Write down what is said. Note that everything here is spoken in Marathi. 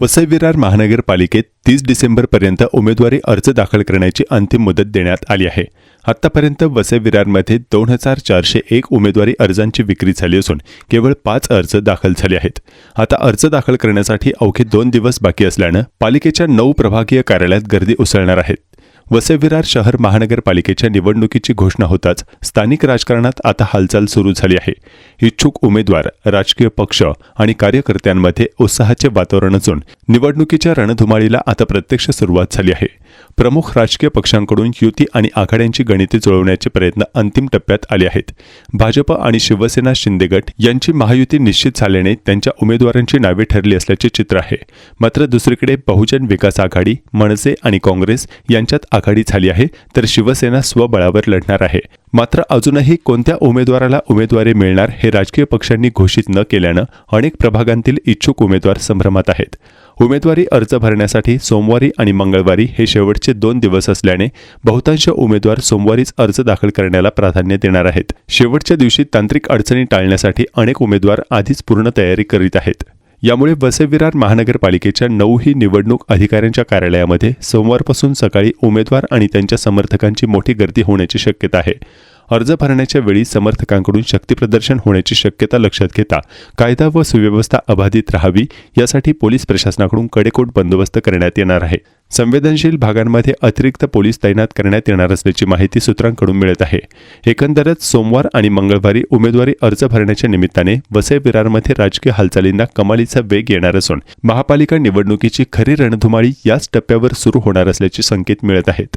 वसई विरार महानगरपालिकेत तीस डिसेंबरपर्यंत उमेदवारी अर्ज दाखल करण्याची अंतिम मुदत देण्यात आली आहे. आतापर्यंत वसई विरारमध्ये दोन हजार चारशे एक उमेदवारी अर्जांची विक्री झाली असून केवळ पाच अर्ज दाखल झाले आहेत. आता अर्ज दाखल करण्यासाठी अवघे दोन दिवस बाकी असल्यानं पालिकेच्या नऊ प्रभागीय कार्यालयात गर्दी उसळणार आहेत. वसेविरार शहर महानगरपालिकेच्या निवडणुकीची घोषणा होताच स्थानिक राजकारणात आता हालचाल सुरू झाली आहे. इच्छुक उमेदवार राजकीय पक्ष आणि कार्यकर्त्यांमध्ये उत्साहाचे वातावरण असून निवडणुकीच्या रणधुमाळीला आता प्रत्यक्ष सुरुवात झाली आहे. प्रमुख राजकीय पक्षांकडून युती आणि आघाड्यांची गणिते जुळवण्याचे प्रयत्न अंतिम टप्प्यात आले आहेत. भाजप आणि शिवसेना शिंदे गट यांची महायुती निश्चित झाल्याने त्यांच्या उमेदवारांची नावे ठरली असल्याचे चित्र आहे. मात्र दुसरीकडे बहुजन विकास आघाडी मनसे आणि काँग्रेस यांच्यात आघाडी झाली आहे तर शिवसेना स्वबळावर लढणार आहे. मात्र अजूनही कोणत्या उमेदवाराला उमेदवारी मिळणार हे राजकीय पक्षांनी घोषित न केल्यानं अनेक प्रभागांतील इच्छुक उमेदवार संभ्रमात आहेत. उमेदवारी अर्ज भरण्यासाठी सोमवारी आणि मंगळवारी हे शेवटचे दोन दिवस असल्याने बहुतांश उमेदवार सोमवारीच अर्ज दाखल करण्याला प्राधान्य देणार आहेत. शेवटच्या दिवशी तांत्रिक अडचणी टाळण्यासाठी अनेक उमेदवार आधीच पूर्ण तयारी करीत आहेत. यामुळे वसई विरार महानगरपालिकेच्या नऊही निवडणूक अधिकाऱ्यांच्या कार्यालयामध्ये सोमवारपासून सकाळी उमेदवार आणि त्यांच्या समर्थकांची मोठी गर्दी होण्याची शक्यता आहे. अर्ज भरण्याच्या वेळी समर्थकांकडून शक्तीप्रदर्शन होण्याची शक्यता लक्षात घेता कायदा व सुव्यवस्था अबाधित राहावी यासाठी पोलीस प्रशासनाकडून कडेकोट बंदोबस्त करण्यात येणार आहे. संवेदनशील भागांमध्ये अतिरिक्त पोलीस तैनात करण्यात येणार असल्याची माहिती सूत्रांकडून मिळत आहे. एकंदरच सोमवार आणि मंगळवारी उमेदवारी अर्ज भरण्याच्या निमित्ताने वसई विरारमध्ये राजकीय हालचालींना कमालीचा वेग येणार असून महापालिका निवडणुकीची खरी रणधुमाळी याच टप्प्यावर सुरू होणार असल्याचे संकेत मिळत आहेत.